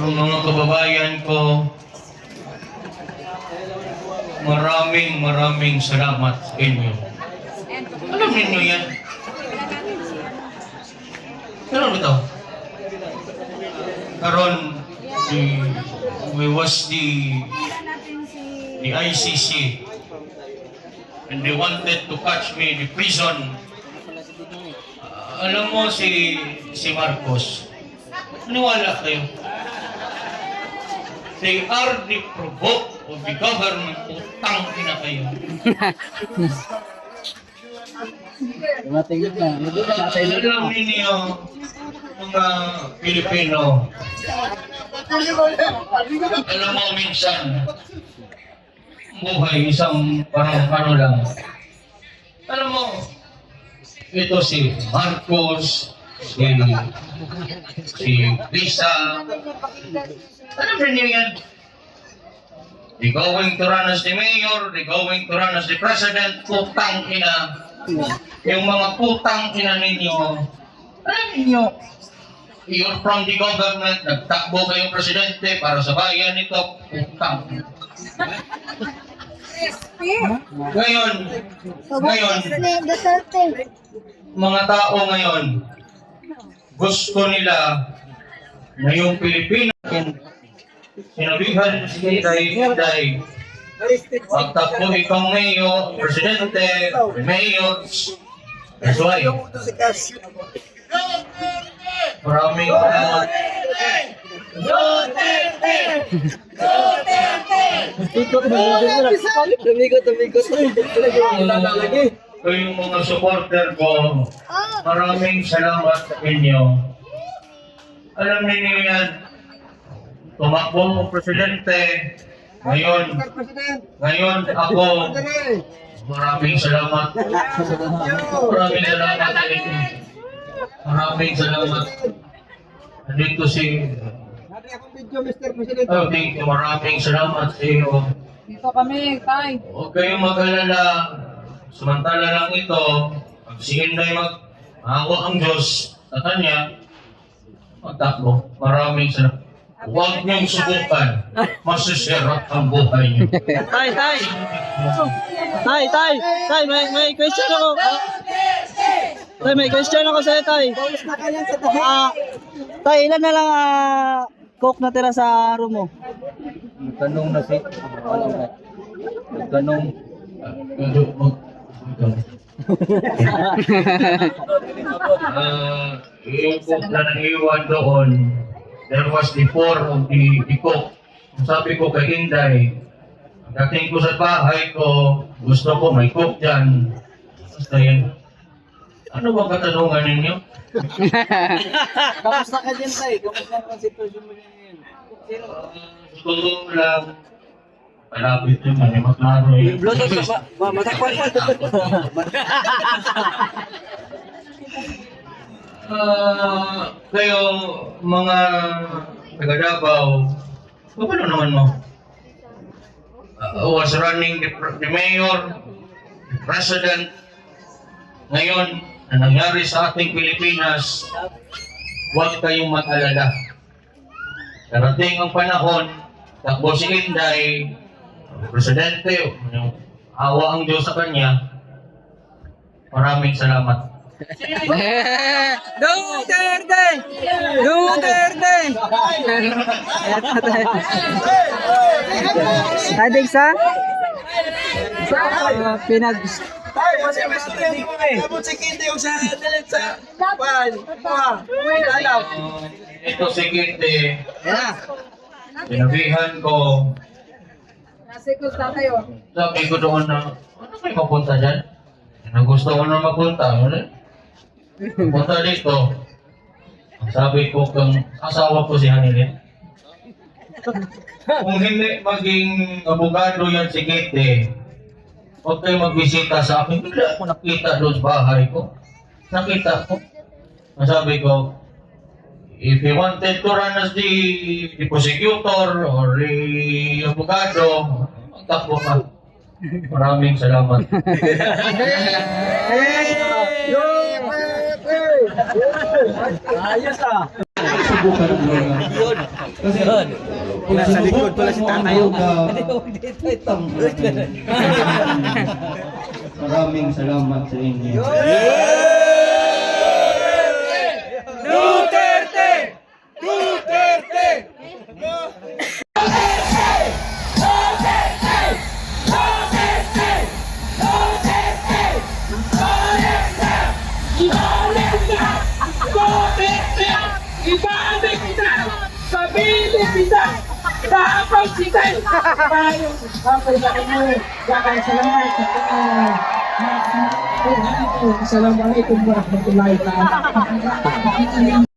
mga kababayan ko, maraming maraming salamat sa inyo. Alam ninyo yan. Ano ito? Karon, the, we was the the ICC and they wanted to catch me in the prison. Ah, alam mo si si Marcos, Niwala kayo. They are the provoke of the government. Utang ina kayo. Tumatingin na. Alam ninyo, mga Pilipino, alam mo minsan, buhay isang parang ano lang. Alam mo, ito si Marcos, si si Lisa, alam niyo yan. They going to run as the mayor, they going to run as the president, putang ina. Yung mga putang ina ninyo, alam ninyo, you're from the government, nagtakbo kayong presidente para sa bayan nito, putang ina. Ngayon, ngayon, mga tao ngayon, gusto nila na yung Pilipino, sinabihan si Inday, Inday, magtakbo ikaw mayo, presidente, mayor, that's why, maraming salamat. Ikot mo. Tumikot, tumikot. Lalagi. So yung mga supporter ko, maraming salamat sa inyo. Alam niyo yan, tumakbo mo presidente, ngayon, ngayon ako, maraming salamat. Maraming salamat sa inyo. Maraming salamat. Nandito si, oh, thank you, maraming salamat sa iyo. Dito kami, tay. Huwag kayong mag-alala. Samantala lang ito, pag si Inday mag awa ang Diyos sa Kanya, magtakbo. Maraming salamat. Huwag niyong subukan. Masisira ang buhay niyo. Tay, tay. Tay, tay. Tay, may, may question ako. Tay, may question ako sa'yo, tay. Ah, tay, ilan na lang ah, coke na tira sa room mo? Tanong na si... Tanong... Ah, yung na naiwan doon, there was the four of the, the cook. Sabi ko kay Inday, dating ko sa bahay ko, gusto ko may cook dyan. Basta yan. Ano ba katanungan ninyo? Kamusta ka dyan, tay? Kamusta ang sitwasyon mo dyan? Gusto ko lang, malapit yung mani maklaro eh. Bluetooth ka ba? Matakpan pa. Ah, kayo mga taga Davao, paano naman mo? Uh, was running the, the mayor, the president. Ngayon, na nangyari sa ating Pilipinas, huwag kayong mag-alala. Darating ang panahon, takbo si Inday, presidente, yung awa ang Diyos sa kanya. Maraming salamat. Duterte! Duterte! Adik sa? Uh, pinag... Ay, masih masih hindi ko eh. Si yung sa dalit sa pan. Kuha. Alaw. Ito si Kinte, Yeah. sinabihan ko, Nasikos na tayo. sabi ko doon na, ano may mapunta dyan? Na gusto ko na mapunta. Punta dito. Sabi ko kung asawa ko si Hanilin. Kung hindi maging abogado yan si Kite, huwag kayo magbisita sa akin. Bigla ako nakita doon sa bahay ko. Nakita ko. Sabi ko, if you wanted to run as the, the prosecutor or the abogado, magtakbo ka. Maraming salamat. Ayos ah. subukan ang mga. Kasi, Nasa likod pala si tatay. oh. Maraming salamat sa inyo. Ibalik Sabili kita! Dapat kita! Tayo! Okay, bakit mo? Bakit salamat sa Assalamualaikum warahmatullahi wabarakatuh.